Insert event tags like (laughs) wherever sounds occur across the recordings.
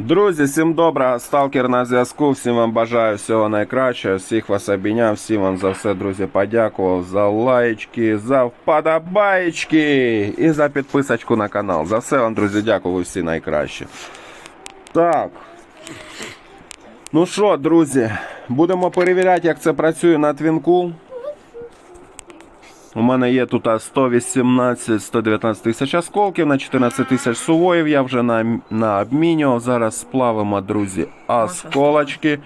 Друзі, всім доброго, сталкер на зв'язку. Всім вам бажаю всього найкращого. Всіх вас обійняв, всім вам за все, друзі, подякував за лайчки, за вподобаєчки і за підписочку на канал. За все вам, друзі, дякую, всі найкращі. Так. Ну що, друзі, будемо перевіряти, як це працює на твінку. У мене є тут 118-119 тисяч осколків на 14 тисяч сувоїв. Я вже на, на обмінював. Зараз сплавимо, друзі, осколочки. Лень.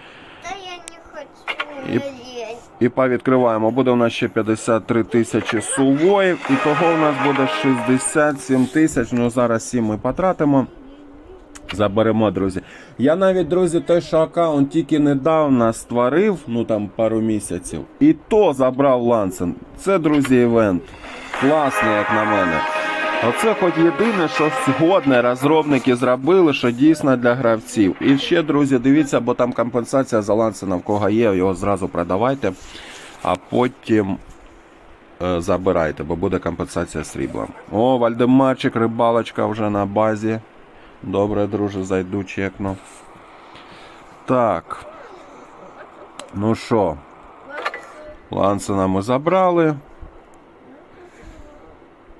І повідкриваємо. Буде у нас ще 53 тисячі сувоїв. І того у нас буде 67 тисяч. Ну зараз 7 ми потратимо. Заберемо, друзі. Я навіть, друзі, той, що аккаунт тільки недавно створив, ну там пару місяців, і то забрав Лансен. Це, друзі, івент. Класний, як на мене. Оце хоч єдине, що згодне розробники зробили, що дійсно для гравців. І ще, друзі, дивіться, бо там компенсація за Лансена, в кого є, його зразу продавайте, а потім е, забирайте, бо буде компенсація сріблом. О, Вальдемарчик, рибалочка вже на базі. Добре, друже, зайду, чекну. Так. Ну що, Лансена ми забрали.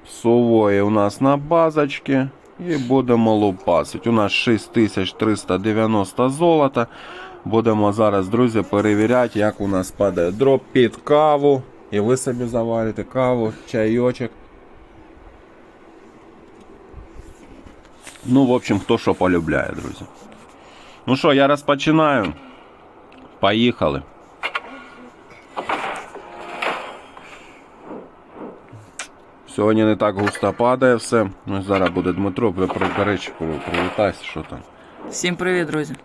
Сувої у нас на базочці. І будемо лупасить. У нас 6390 золота. Будемо зараз, друзі, перевіряти, як у нас падає дроп під каву. І ви собі заварите каву, чайочок. Ну, в общем, хто що полюбляє, друзі. Ну що, я розпочинаю. Поїхали. Сьогодні не так густо падає все. Ну, зараз буде Дмитро, при, при, до речі, при- привітайся, що там. Всім привіт, друзі.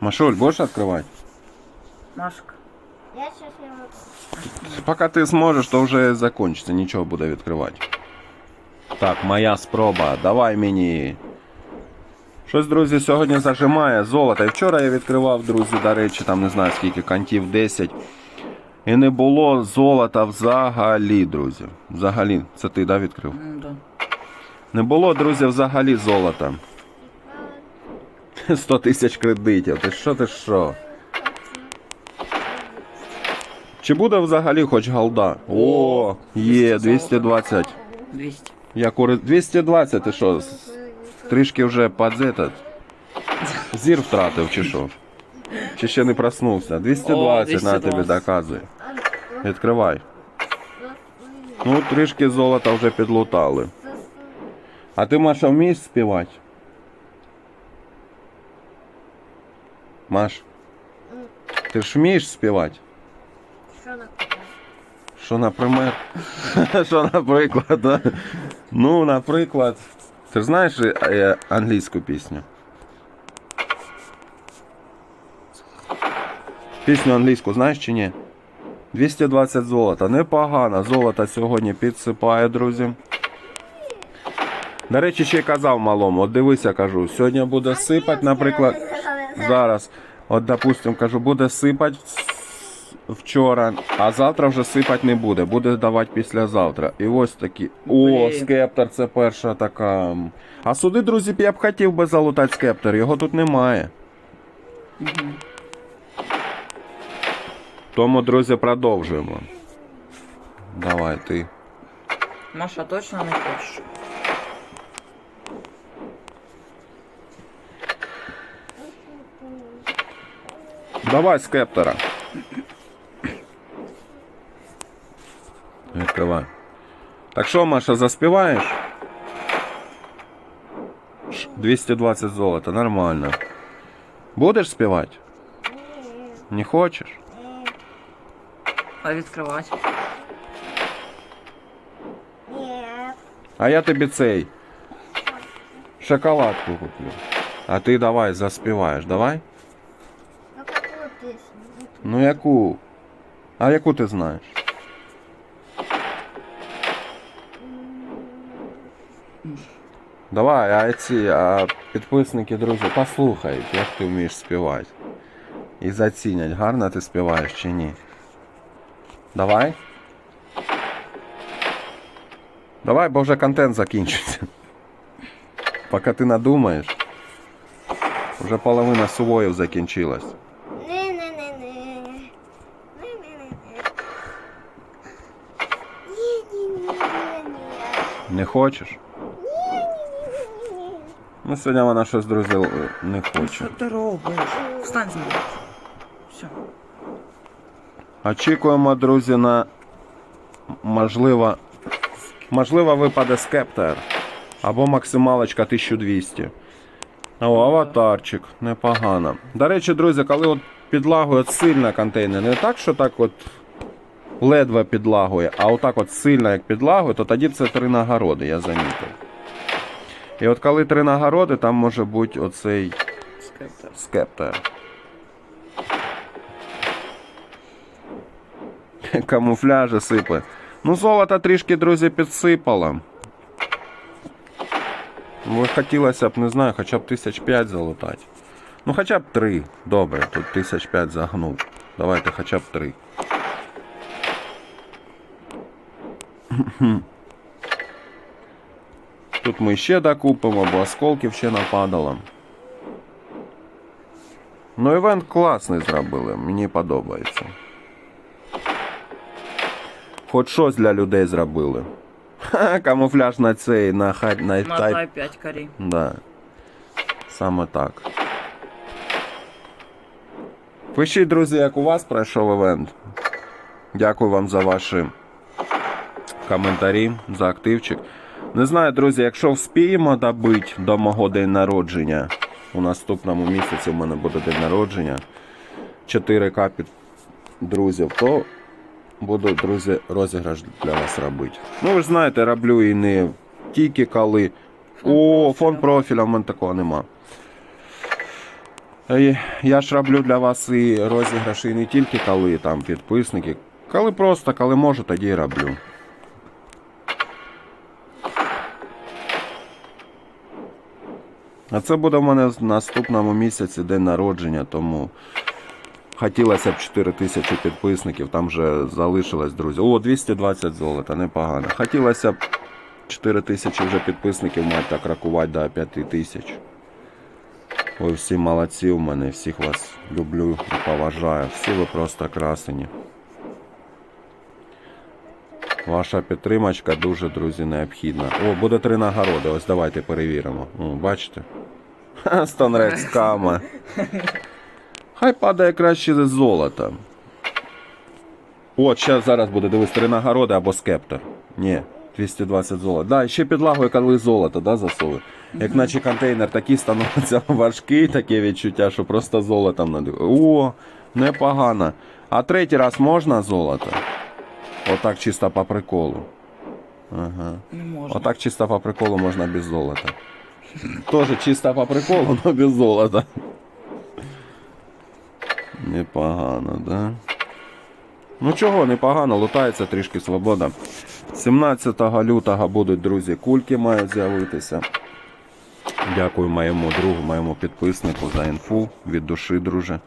Машуль, будеш відкривати? Машка. Я сейчас не могу. Поки ти зможеш, то вже закінчиться, нічого буде відкривати. Так, моя спроба. Давай мені. Щось, друзі, сьогодні зажимає золото. І вчора я відкривав, друзі, до речі, там не знаю скільки кантів 10. І не було золота взагалі, друзі. Взагалі, це ти да, відкрив? Да. Не було, друзі, взагалі золота. (laughs) 100 тисяч кредитів. Ти що, ти що? Чи буде взагалі хоч голда? О, є, 220. 200. Я кури... 220, ти що? з- Трішки вже подзетат. Зір втратив чи що? Чи ще не проснувся? 220, на тобі 220. доказує. Відкривай. Ну, трішки золота вже підлутали. А ти, Маша, вмієш співати? Маш, ти ж вмієш співати? (laughs) Що, наприклад? Що, наприклад. Ну, наприклад. Ти знаєш е, англійську пісню? Пісню англійську знаєш чи ні? 220 золота. Непогано. Золото сьогодні підсипає, друзі. До речі, ще й казав малому, от дивися, кажу, сьогодні буде сипати, наприклад, зараз. От, допустим, кажу, буде сипати вчора, а завтра вже сипати не буде, буде давати післязавтра. І ось такі. О, Блін. скептор, це перша така. А сюди, друзі, я б хотів би залутати скептор, його тут немає. Тому, друзі, продовжуємо. Давай ти. Маша точно не хочеш. Давай скептора. Відкривай. Так що, Маша, заспіваєш? Ш- 220 золота, нормально. Будеш співати? Не хочеш? А відкривати? Нет. А я тобі цей. Шоколадку куплю. А ти давай заспіваєш, давай? Ну какую песню? Ну яку? А яку ти знаєш? Давай, а ці а підписники, друзі, послухають, як ти вмієш співати. І зацінять, гарно ти співаєш чи ні. Давай. Давай, бо вже контент закінчиться. Поки ти надумаєш. Вже половина сувоїв закінчилась. Не хочеш? Ну, сьогодні вона щось, друзі, не хоче. Що ти робиш? Встань з мене. Все. Очікуємо, друзі, на можливо, можливо випаде скептер або максималочка 1200. О, аватарчик, непогано. До речі, друзі, коли от підлагує сильно контейнер, не так, що так от ледве підлагує, а отак от сильно як підлагує, то тоді це три нагороди, я замітив. І от коли три нагороди, там може бути оцей Скептор. скептер. Камуфляжі сипе. Ну, золото трішки, друзі, підсипало. Ну, хотілося б, не знаю, хоча б тисяч п'ять залутати. Ну, хоча б три. Добре, тут тисяч п'ять загнув. Давайте хоча б три. Тут ми ще докупимо, бо осколків ще нападало. Ну, івент класний зробили, мені подобається. Хоч щось для людей зробили. Ха, камуфляж на цей, на хай, на. Мотай 5 карі. Да. Саме так. Пишіть, друзі, як у вас пройшов івент. Дякую вам за ваші коментарі, за активчик. Не знаю, друзі, якщо вспіємо добити до мого день народження, у наступному місяці у мене буде день народження. 4К під друзів, то буду, друзі, розіграш для вас робити. Ну, ви ж знаєте, роблю і не тільки коли. О, фон профіля в мене такого нема. Я ж роблю для вас і розіграші не тільки коли там підписники. Коли просто, коли можу, тоді і роблю. А це буде в мене в наступному місяці день народження, тому хотілося б 4 тисячі підписників, там вже залишилось, друзі. О, 220 золота, непогано. Хотілося б 4 тисячі вже підписників мати так рахувати до 5 тисяч. Ви всі молодці у мене, всіх вас люблю і поважаю. Всі ви просто красені. Ваша підтримочка дуже, друзі, необхідна. О, буде три нагороди. Ось давайте перевіримо. О, бачите? Ха, Станрекс кама. Хай падає краще з золота. От, ще зараз буде дивись, три нагороди або скептор. Ні, 220 золота. Да, ще підлагує, коли золото, да, засовує. Як наче контейнер такий становиться (laughs) важкий, таке відчуття, що просто золотом надив. О, непогано. А третій раз можна золото? Отак чисто по приколу. Ага. Не можна. Отак чисто по приколу можна без золота. Тоже чисто по приколу, но без золота. Непогано, да? Ну чого, непогано, лутається трішки свобода. 17 лютого будуть, друзі, кульки мають з'явитися. Дякую моєму другу, моєму підписнику за інфу. Від душі, друже.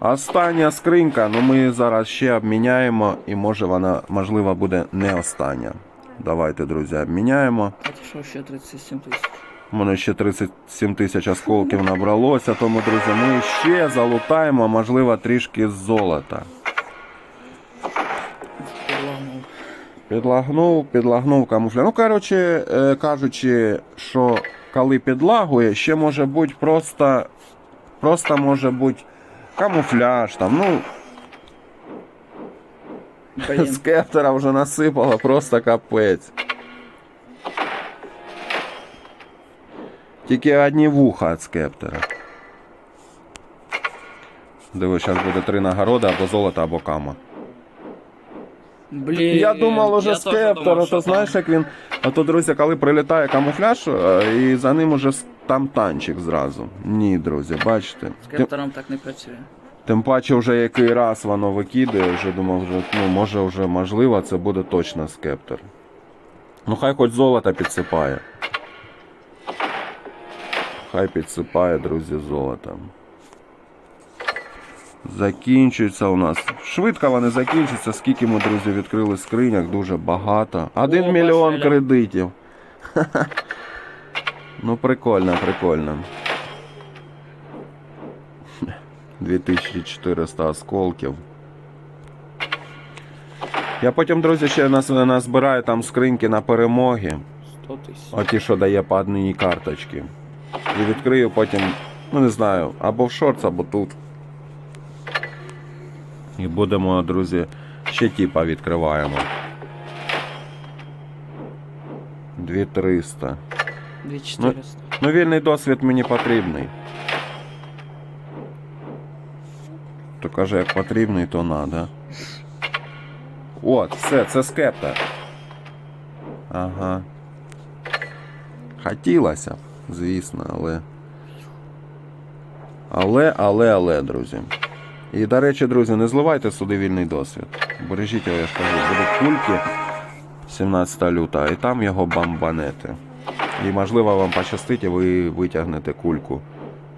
Остання скринька, ну ми зараз ще обміняємо, і може вона, можливо, буде не остання. Давайте, друзі, обміняємо. А що, ще 37 тисяч? У мене ще 37 тисяч осколків набралося, тому, друзі, ми ще залутаємо, можливо, трішки золота. Підлагнув. Підлагнув, камуфляж. Ну, коротше, е, кажучи, що коли підлагує, ще може бути просто. Просто може бути камуфляж там. Ну, Блін. скептера вже насипало, просто капець. Тільки одні вуха від скептера. Диви, зараз буде три нагороди або золото, або кама. Блін. Я думав уже я думав, що то знаєш, як він. А то, друзі, коли прилітає камуфляж, е, і за ним уже с- там танчик зразу. Ні, друзі, бачите. Тим, Скептором так не працює. тим паче, вже який раз воно викидає, вже думав, вже, ну, може вже можливо, це буде точно скептер. Ну хай хоч золото підсипає. Хай підсипає, друзі, золото. Закінчуються у нас. Швидко вони закінчаться, скільки ми, друзі, відкрили скриняк, дуже багато. Один О, мільйон кредитів. (laughs) Ну, прикольно, прикольно. (laughs) 2400 осколків. Я потім, друзі, ще нас, назбираю там скриньки на перемоги. 100 тисяч. Оті, що дає по одній карточці. І відкрию потім, ну не знаю, або в шорт, або тут. І будемо, друзі, ще типа відкриваємо. 2300. 2400. Ну, вільний досвід мені потрібний. То каже, як потрібний, то надо. От, все, це скепта. Ага. Хотілося б, звісно, але. Але, але, але, друзі. І, до речі, друзі, не зливайте сюди вільний досвід. Бережіть його, я ж кажу, будуть кульки 17 лютого, і там його бамбанети. І можливо вам пощастить, і ви витягнете кульку.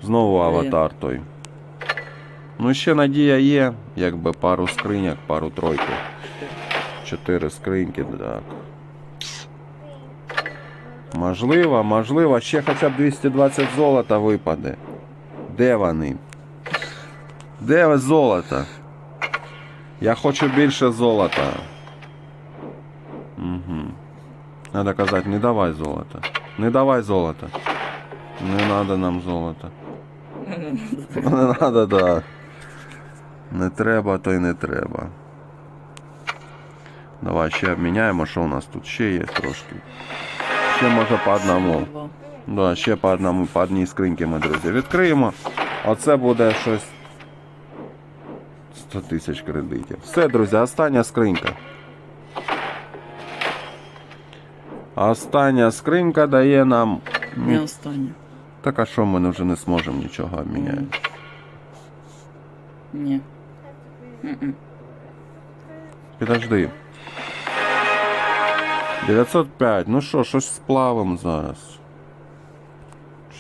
Знову аватар той. Ну, ще надія є, якби пару скриняк, пару тройку. Чотири скриньки, так. Можливо, можливо, ще хоча б 220 золота випаде. Де вони? Де ви золото? Я хочу більше золота. Угу. Надо казати, не давай золото. Не давай золото. Не надо нам золота. (laughs) Не надо, да. Не треба, то й не треба. Давай ще обміняємо, що у нас тут ще є трошки. Ще може по одному. Да, ще по одному, по одній скриньки ми, друзі, відкриємо. Оце буде щось. 100 тисяч кредитів. Все, друзі, остання скринька. Остання скринька дає нам. Не останнє. так а що ми вже не зможемо нічого обміняти? Ні. Підожди. 905. Ну що, щось сплавимо зараз.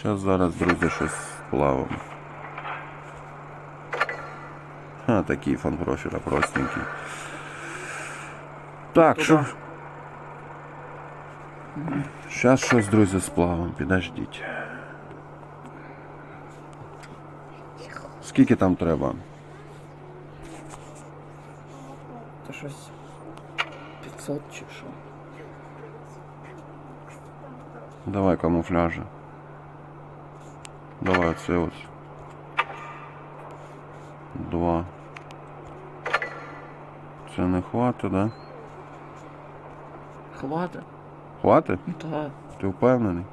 Зараз зараз, друзі, щось сплавимо. А, такий фон профіля простенький. Так, що. Зараз щось, друзі, сплавимо, підождіть. Скільки там треба? Та щось 500 чи що. Давай камуфляжа. Давай оце ось. Два. Це не хватить, да? Хватить? Хватить? Ну та. Ти впевнений?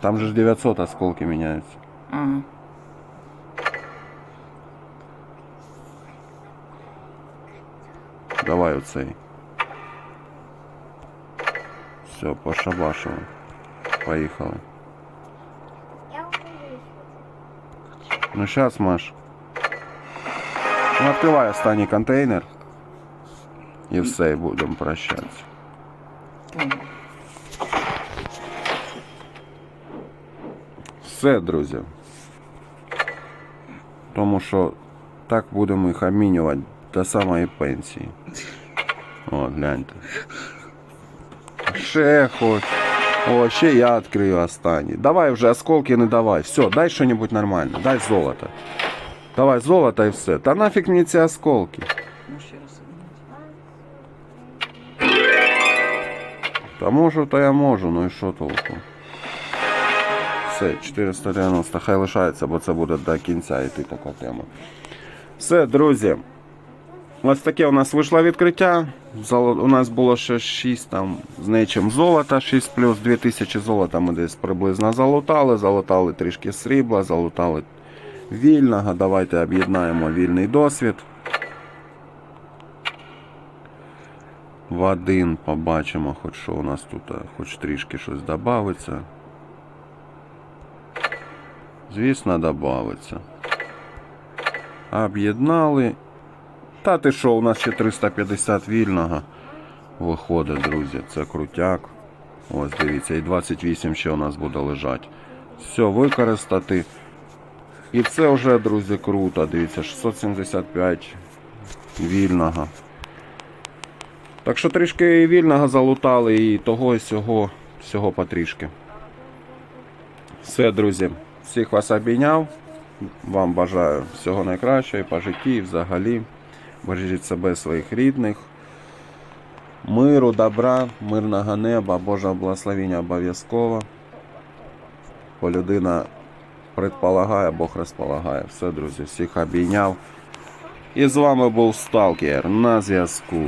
Там же ж 900 осколки міняються. Ага. Давай оцей. Все, пошабашили. Поїхали. Я умею. Ну сейчас, Маш. Ну, відкривай останній контейнер. І все, і будемо прощатися. Все, друзі. Тому що так будемо їх обмінювати до самої пенсії. О, гляньте. Ще хоч. О, ще я відкрию останній. Давай вже осколки не давай. Все, дай що-небудь нормальне. Дай золото. Давай золото і все. Та нафіг мені ці осколки. Та можу, то я можу, ну і що толку? Все, 490, хай лишається, бо це буде до кінця йти така тема. Все, друзі. Ось таке у нас вийшло відкриття. У нас було ще 6 там з нечим золота, 6 плюс 2000 золота ми десь приблизно залутали. Залутали трішки срібла, залутали вільного. Давайте об'єднаємо вільний досвід. В один побачимо, хоч що у нас тут, е, хоч трішки щось додається. Звісно, додається. Об'єднали. Та ти що, у нас ще 350 вільного виходить, друзі. Це крутяк. Ось дивіться, і 28 ще у нас буде лежати. Все, використати. І це вже, друзі, круто. Дивіться, 675 вільного. Так що трішки вільного залутали і того і сього, всього потрішки. Все, друзі, всіх вас обійняв. Вам бажаю всього найкращого по житті, і взагалі. Бережіть себе своїх рідних. Миру, добра, мирного неба, Божого благословення обов'язково. Бо людина предполагає, Бог розполагає. Все, друзі, всіх обійняв. І з вами був Сталкер на зв'язку.